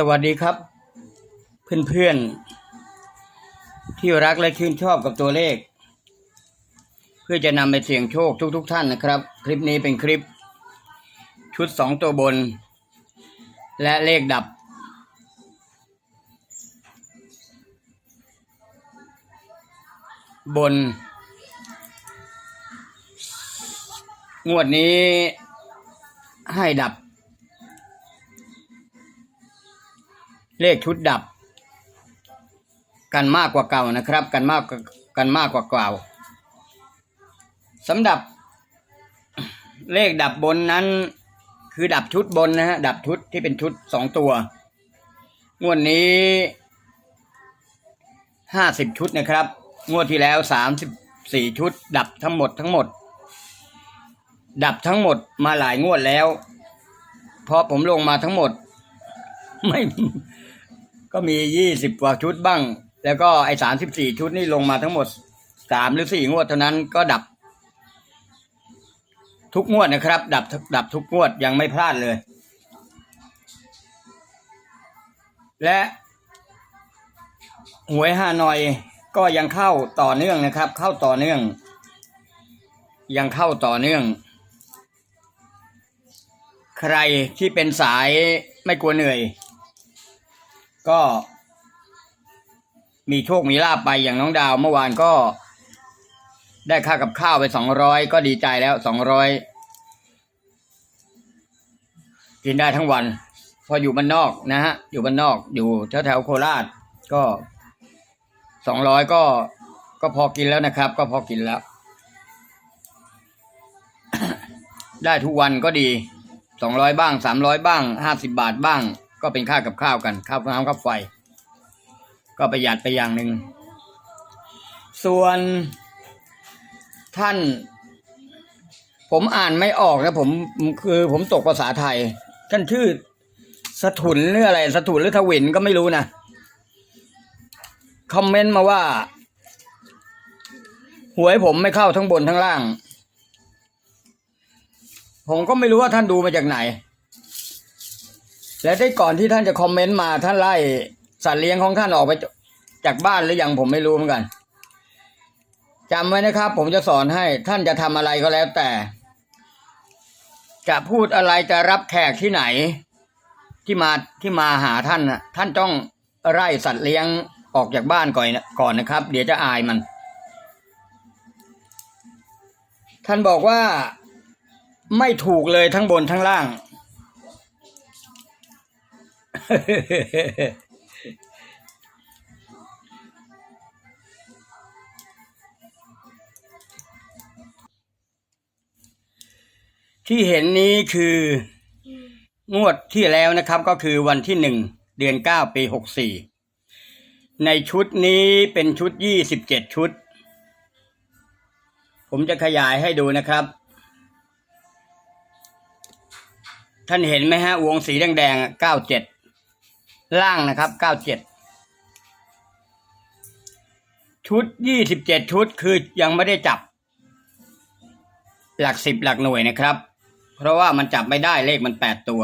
สวัสดีครับ เพื่อนๆ ที่รักและชื่นชอบกับตัวเลข เพื่อจะนำไปเสี่ยงโชคทุกๆท่านนะครับ คลิปนี้เป็นคลิป ชุดสองตัวบน และเลขดับ บน งวดนี้ให้ดับ เลขชุดดับ กันมากกว่าเก่านะครับ กันมากกันมากกว่าเก่าสำหรับเลขดับบนนั้น คือดับชุดบนนะฮะดับชุดที่เป็นชุดสองตัวงวดนี้ห้าสิบชุดนะครับ งวดที่แล้วสามสิบสี่ชุด ดับทั้งหมดทั้งหมด ดับทั้งหมดมาหลายงวดแล้ว เพราะผมลงมาทั้งหมด ไม่ ก็มียี่สิบกว่าชุดบ้าง แล้วก็ไอ้สามสิบสี่ชุดนี่ลงมาทั้งหมดสามหรือสี่งวดเท่านั้นก็ดับ ทุกงวดนะครับ ดับดับทุกงวดยังไม่พลาดเลย และหวยฮานอยก็ยังเข้าต่อเนื่องนะครับ เข้าต่อเนื่อง ยังเข้าต่อเนื่อง ใครที่เป็นสายไม่กลัวเหนื่อย ก็ มีโชคมีลาบไปอย่างน้องดาวเมื่อวานก็ ได้ค่ากับข้าวไปสองร้อยก็ดีใจแล้วสองร้อยกินได้ทั้งวัน พออยู่บ้านนอกนะฮะ อยู่บ้านนอกอยู่แถวแถวโคราช ก็สองร้อยก็ก็พอกินแล้วนะครับ ก็พอกินแล้ว ได้ทุกวันก็ดีสองร้อยบ้างสามร้อยบ้างห้าสิบบาทบ้าง ก็เป็นค่ากับข้าวกันข้าวน้ำข้าวไฟ ก็ประหยัดไปอย่างหนึ่งส่วนท่าน ผมอ่านไม่ออกนะผมคือผมตกภาษาไทย ท่านชื่อสถุนหรืออะไรสถุนหรือทวินก็ไม่รู้นะคอมเมนต์มาว่า หวยผมไม่เข้าทั้งบนทั้งล่าง ผมก็ไม่รู้ว่าท่านดูมาจากไหน และได้ก่อนที่ท่านจะคอมเมนต์มาท่านไล่สัตว์เลี้ยงของท่านออกไปจากบ้านหรือยังผมไม่รู้เหมือนกันจำไว้นะครับ ผมจะสอนให้ท่านจะทำอะไรก็แล้วแต่ จะพูดอะไรจะรับแขกที่ไหน ที่มาที่มาหาท่านนะท่านต้องไล่สัตว์เลี้ยงออกจากบ้านก่อนนะก่อนนะครับ เดี๋ยวจะอายมัน ท่านบอกว่าไม่ถูกเลยทั้งบนทั้งล่าง ที่เห็นนี้คืองวดที่แล้วนะครับก็คือวันที่หนึ่งเดือนเก้าปีหกสี่ในชุดนี้เป็นชุดยี่สิบเจ็ดชุด ผมจะขยายให้ดูนะครับ ท่านเห็นไหมฮะวงสีแดงๆเก้าเจ็ด ล่างนะครับเก้าเจ็ดชุดยี่สิบเจ็ดชุดคือยังไม่ได้จับ หลักสิบหลักหน่วยนะครับ เพราะว่ามันจับไม่ได้เลขมันแปดตัว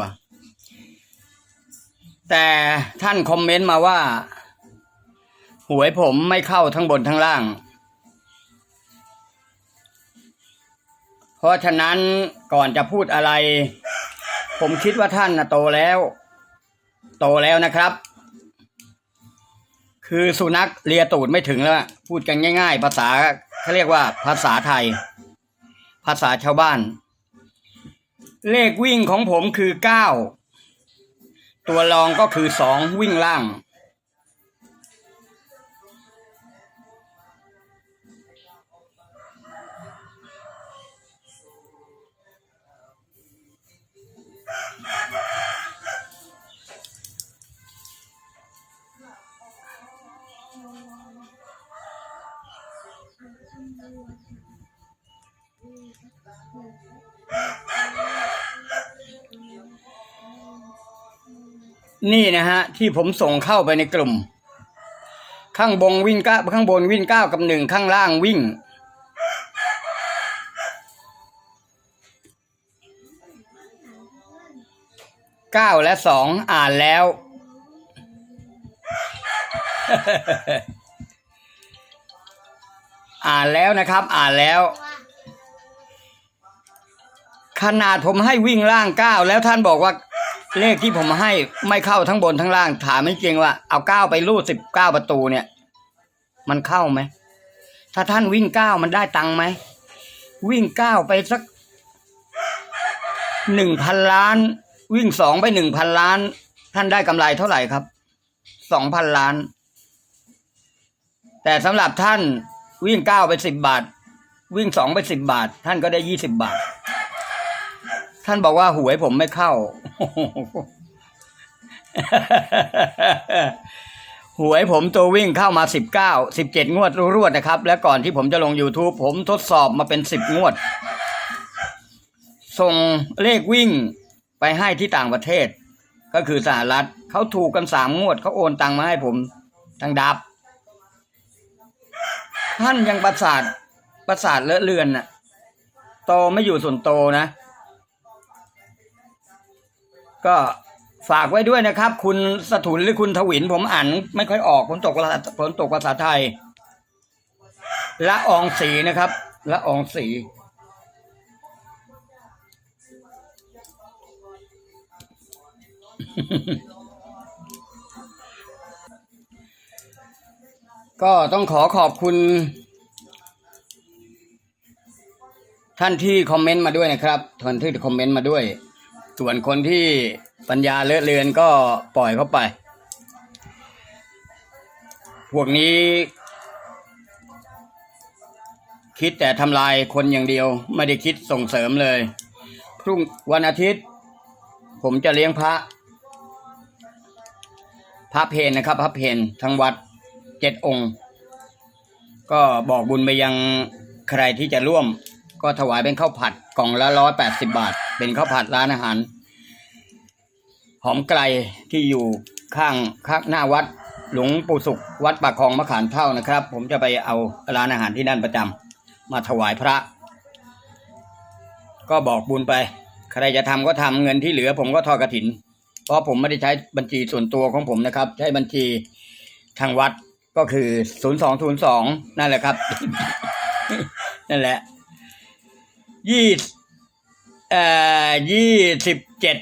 แต่ท่านคอมเมนต์มาว่า หวยผมไม่เข้าทั้งบนทั้งล่าง เพราะฉะนั้นก่อนจะพูดอะไร ผมคิดว่าท่านนะโตแล้ว โตแล้วนะครับ คือสุนัขเลียตูดไม่ถึงแล้ว พูดกันง่าย ๆ ภาษาเขาเรียกว่าภาษาไทย ภาษาชาวบ้าน เลขวิ่งของผมคือเก้าตัวรองก็คือสองวิ่งล่าง นี่นะฮะ ที่ผมส่งเข้าไปในกลุ่ม ข้างบนวิ่งเก้าข้างบนวิ่งเก้ากับหนึ่งข้างล่างวิ่ง เก้าและสองอ่านแล้ว อ่านแล้วนะครับ อ่านแล้ว ขนาดผมให้วิ่งล่างเก้าแล้วท่านบอกว่าเลขที่ผมให้ไม่เข้าทั้งบนทั้งล่าง ถามไม่จริงว่าเอาเก้าไปรูดสิบเก้าประตูเนี่ย มันเข้าไหมถ้าท่านวิ่งเก้ามันได้ตังค์ไหมวิ่งเก้าไปสักหนึ่งพันล้าน วิ่งสองไปหนึ่งพันล้าน ท่านได้กำไรเท่าไหร่ครับสองพันล้าน แต่สำหรับท่านวิ่งเก้าไปสิบบาท วิ่งสองไปสิบบาท ท่านก็ได้ยี่สิบบาท ท่านบอกว่าหวยผมไม่เข้า หวยผมตัววิ่งเข้ามาสิบเก้าสิบเจ็ดงวดรวดนะครับ และก่อนที่ผมจะลง YouTube ผมทดสอบมาเป็นสิบงวด ส่งเลขวิ่งไปให้ที่ต่างประเทศ ก็คือสหรัฐเขาถูกกันสามงวดเขาโอนตังมาให้ผมตังดับ ท่านยังประสาทประสาทเลอะเลือนน่ะ โตไม่อยู่ส่วนโตนะ ก็ฝากไว้ด้วยนะครับ คุณสถุนหรือคุณทวินผมอ่านไม่ค่อยออกผมตกภาษาผมตกภาษาไทย ละอองสีนะครับ ละอองสีก็ต้องขอขอบคุณ ท่านที่คอมเมนต์มาด้วยนะครับท่านที่คอมเมนต์มาด้วย ส่วนคนที่ปัญญาเลอะเลือนก็ปล่อยเข้าไป พวกนี้ คิดแต่ทำลายคนอย่างเดียว ไม่ได้คิดส่งเสริมเลย พรุ่งวันอาทิตย์ ผมจะเลี้ยงพระ พระเพนนะครับ พระเพนทั้งวัดเจ็ดองค์ ก็บอกบุญไปยังใครที่จะร่วม ก็ถวายเป็นข้าวผัดกล่องละร้อยแปดสิบาท เป็นข้าวผัดร้านอาหาร หอมไกลที่อยู่ข้างข้างหน้าวัดหลวงปู่สุขวัดปากคลองมะขามเท่านะครับ ผมจะไปเอาร้านอาหารที่นั่นประจำมาถวายพระ ก็บอกบุญไป ใครจะทำก็ทำเงินที่เหลือ ผมก็ทอดกระถิน เพราะผมไม่ได้ใช้บัญชีส่วนตัวของผมนะครับ ใช้บัญชีทางวัดก็คือศูนย์สองศูนย์สองนั่นแหละครับ นั่นแหละยี่ ยี่สิบเจ็ด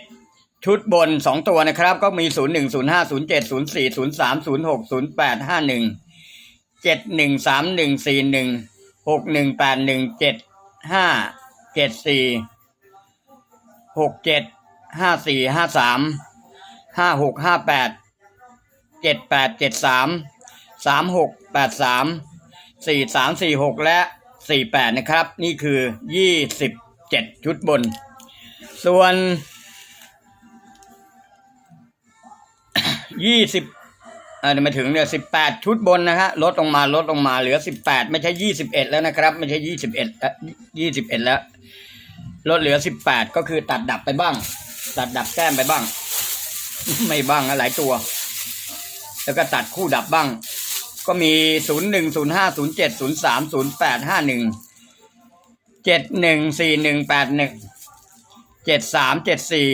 ชุดบนสองตัวนะครับ ก็มีศูนย์หนึ่งศูนย์ห้าศูนย์เจ็ดศูนย์สี่ศูนย์สามศูนย์หกศูนย์แปดห้าหนึ่งเจ็ดหนึ่งสามหนึ่งสี่หนึ่งหกหนึ่งแปดหนึ่งเจ็ดห้าเจ็ดสี่หกเจ็ดห้าสี่ห้าสามห้าหกห้าแปดเจ็ดแปดเจ็ดสามสามหกแปดสามสี่สามสี่หกและสี่แปดนะครับ นี่คือยี่สิบ เจ็ดชุดบน ส่วนยี่สิบอ่าเดี๋ยวมาถึงเนี่ยสิบแปดชุดบนนะฮะลดลงมาลดลงมาเหลือสิบแปดไม่ใช่ยี่สิบเอ็ดแล้วนะครับ ไม่ใช่ยี่สิบเอ็ดยี่สิบเอ็ดแล้ว ลดเหลือสิบแปดก็คือตัดดับไปบ้าง ตัดดับแก้มไปบ้าง ไม่บ้างนะหลายตัว แล้วก็ตัดคู่ดับบ้าง ก็มีศูนย์หนึ่งศูนย์ห้าศูนย์เจ็ดศูนย์สามศูนย์แปดห้าหนึ่ง เจ็ดหนึ่งสี่หนึ่งแปดหนึ่งเจ็ดสามเจ็ดสี่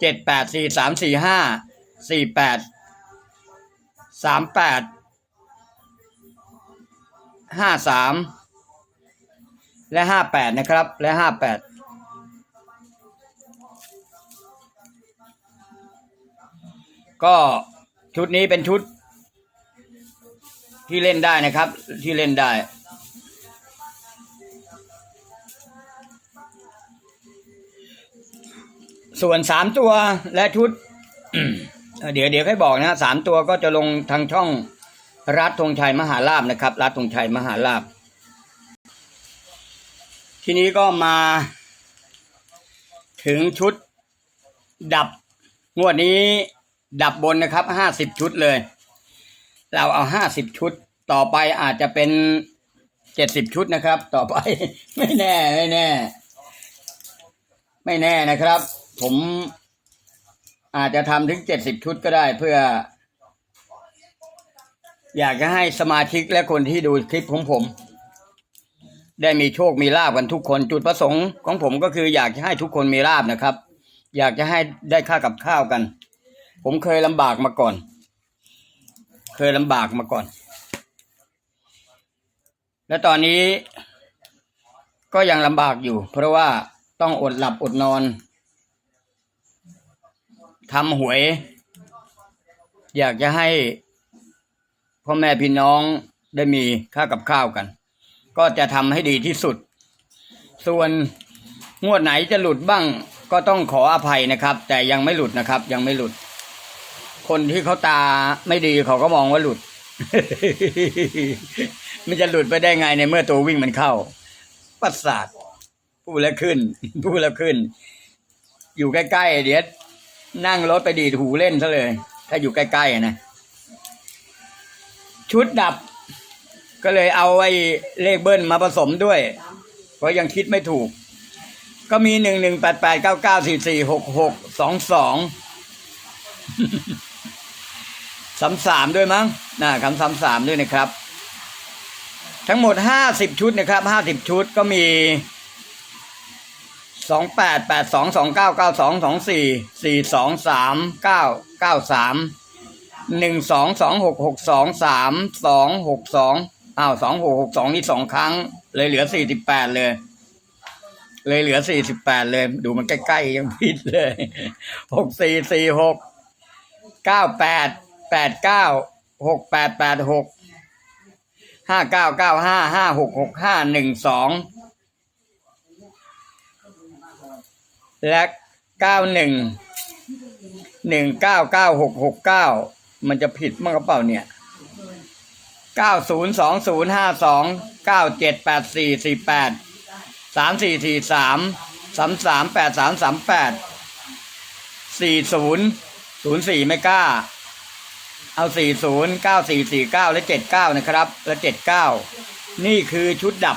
เจ็ดแปดสี่สามสี่ห้าสี่แปดสามแปดห้าสามและห้าแปดนะครับ และห้าแปดก็ชุดนี้เป็นชุดที่เล่นได้นะครับ ที่เล่นได้ ส่วนสามตัวและชุด เดี๋ยวเดี๋ยวให้บอกนะสามตัวก็จะลงทางช่องรัฐธงชัยมหาลาบนะครับรัฐธงชัยมหาลาบ ทีนี้ก็มาถึงชุดดับงวดนี้ดับบนนะครับห้าสิบชุดเลย เราเอาห้าสิบชุดต่อไปอาจจะเป็นเจ็ดสิบชุดนะครับ ต่อไปไม่แน่ไม่แน่ ไม่แน่นะครับ ผมอาจจะทำถึงเจ็ดสิบชุดก็ได้เพื่อ อยากจะให้สมาชิกและคนที่ดูคลิปของผม ได้มีโชคมีลาบกันทุกคนจุดประสงค์ของผมก็คืออยากจะให้ทุกคนมีลาบนะครับ อยากจะให้ได้ค่ากับข้าวกัน ผมเคยลำบากมาก่อน เคยลำบากมาก่อน และตอนนี้ก็ยังลำบากอยู่ เพราะว่าต้องอดหลับอดนอน ทำหวย อยากจะให้พ่อแม่พี่น้องได้มีค่ากับข้าวกัน ก็จะทำให้ดีที่สุด ส่วนงวดไหนจะหลุดบ้าง ก็ต้องขออภัยนะครับ แต่ยังไม่หลุดนะครับ ยังไม่หลุด คนที่เขาตาไม่ดีเขาก็มองว่าหลุด มันจะหลุดไปได้ไงในเมื่อตัววิ่งมันเข้าประสาทพูดแล้วขึ้นพูดแล้วขึ้น อยู่ใกล้ๆเดี๋ยว นั่งรถไปดีดหูเล่นซะเลย ถ้าอยู่ใกล้ๆนะ ชุดดับ ก็เลยเอาไอ้เลขเบิ้ลมาผสมด้วย เพราะยังคิดไม่ถูก ก็มีหนึ่งหนึ่งแปดแปดเก้าเก้าสี่สี่หกหกสองสองสามสามด้วยมั้งนะคำสามสามด้วยนะครับ ทั้งหมดห้าสิบชุดนะครับห้าสิบชุดก็มี สองแปดแปดสองสองเก้าเก้าสองสองสี่สี่สองสามเก้าเก้าสามหนึ่งสองสองหกหกสองสามสองหกสองอ้าวสองหกหกสองนี่สองครั้ง เลยเหลือสี่สิบแปดเลย เลยเหลือสี่สิบแปดเลย ดูมันใกล้ๆยังผิดเลยหกสี่สี่หกเก้าแปดแปดเก้าหกแปดแปดหกห้าเก้าเก้าห้าห้าหกหกห้าหนึ่งสอง และเก้าหนึ่งหนึ่งเก้าเก้าหกหกเก้ามันจะผิดมั้งกระเปล่าเนี่ยเก้าศูนย์สองศูนย์ห้าสองเก้าเจ็ดแปดสี่สี่แปดสามสี่สี่สามสามสามแปดสามสามแปดสี่ศูนย์ศูนย์สี่ไม่กล้า เอาสี่ศูนย์เก้าสี่สี่เก้าและเจ็ดเก้านะครับ และเจ็ดเก้านี่คือชุดดับ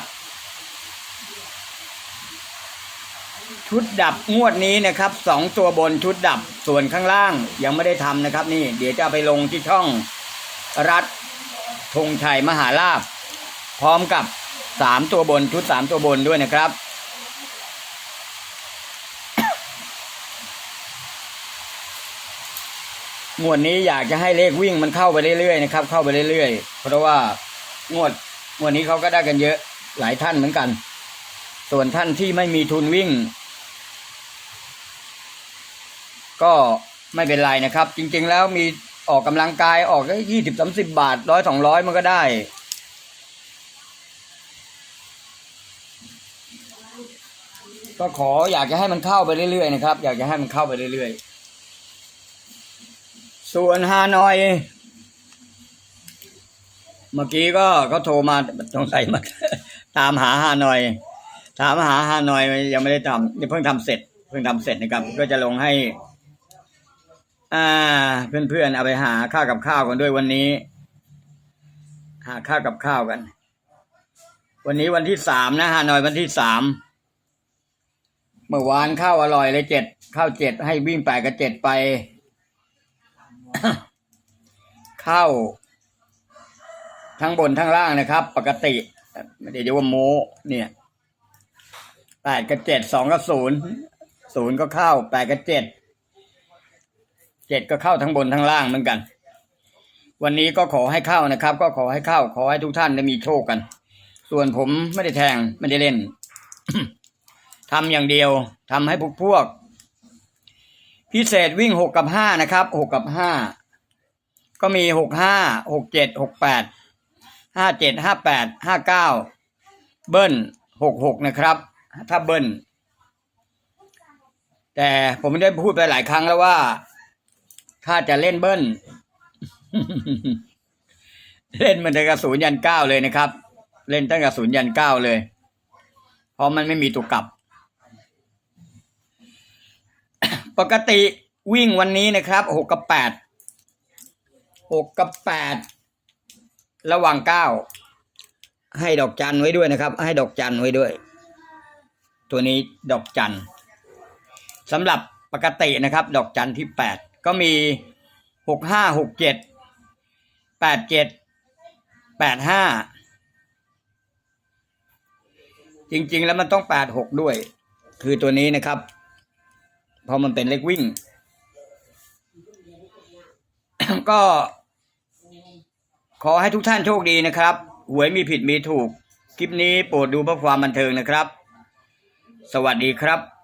ชุดดับงวดนี้นะครับสองตัวบนชุดดับส่วนข้างล่างยังไม่ได้ทำนะครับ นี่เดี๋ยวจะไปลงที่ช่องรัฐธงชัยมหาลาภพร้อมกับสามตัวบนชุดสามตัวบนด้วยนะครับงวดนี้อยากจะให้เลขวิ่งมันเข้าไปเรื่อยๆนะครับ เข้าไปเรื่อยๆ เพราะว่างวดงวดนี้เขาก็ได้กันเยอะหลายท่านเหมือนกัน ส่วนท่านที่ไม่มีทุนวิ่ง ก็ไม่เป็นไรนะครับ จริงๆแล้วมีออกกำลังกายออกได้ยี่สิบสามสิบบาทร้อยสองร้อยมันก็ได้ก็ขออยากจะให้มันเข้าไปเรื่อยๆนะครับ อยากจะให้มันเข้าไปเรื่อยๆ ส่วนฮานอย เมื่อกี้ก็เขาโทรมาสงสัยมาตามหาฮานอย ถามหาฮานอยยังไม่ได้ทำนี่เพิ่งทำเสร็จ เพิ่งทำเสร็จนะครับ ก็จะลงให้ อ่า เพื่อนๆเอาไปหาข้าวกับข้าวกันด้วยวันนี้ หาข้าวกับข้าวกัน วันนี้วันที่สามนะฮานอยวันที่สามเมื่อวานข้าวอร่อยเลยเจ็ดข้าวเจ็ดให้วิ่งแปดกับเจ็ดไปข้าวทั้งบนทั้งล่างนะครับ ปกติ ไม่ได้เรียกว่าโมเนี่ยแปดกับเจ็ดสองกับศูนย์ศูนย์ก็เข้าแปดกับเจ็ด เจ็ดก็เข้าทั้งบนทั้งล่างเหมือนกัน วันนี้ก็ขอให้เข้านะครับ ก็ขอให้เข้า ขอให้ทุกท่านได้มีโชคกัน ส่วนผมไม่ได้แทงไม่ได้เล่นทำอย่างเดียวทำให้พวกพวก พิเศษวิ่งหกกับห้านะครับหกกับห้าก็มีหกห้าหกเจ็ดหกแปดห้าเจ็ดห้าแปดห้าเก้าเบิ้ลหกหกนะครับ ถ้าเบิ้ลแต่ผมได้พูดไปหลายครั้งแล้วว่า ถ้าจะเล่นเบิ้ล เล่นมันตั้งแต่ศูนย์ยันเก้าเลยนะครับ เล่นตั้งแต่ศูนย์ยันเก้าเลย เพราะมันไม่มีตัวกลับ ปกติวิ่งวันนี้นะครับหกกับแปดหกกับแปดระหว่างเก้าให้ดอกจันไว้ด้วยนะครับ ให้ดอกจันไว้ด้วย ตัวนี้ดอกจันสำหรับปกตินะครับ ดอกจันที่แปด ก็มีหกห้าหกเจ็ดแปดเจ็ดแปดห้าจริง ๆ แล้วมันต้องแปดหกด้วย คือตัวนี้นะครับเพราะมันเป็นเลขวิ่ง ก็ขอให้ทุกท่านโชคดีนะครับ หวยมีผิดมีถูก คลิปนี้โปรดดูเพื่อความบันเทิงนะครับ สวัสดีครับ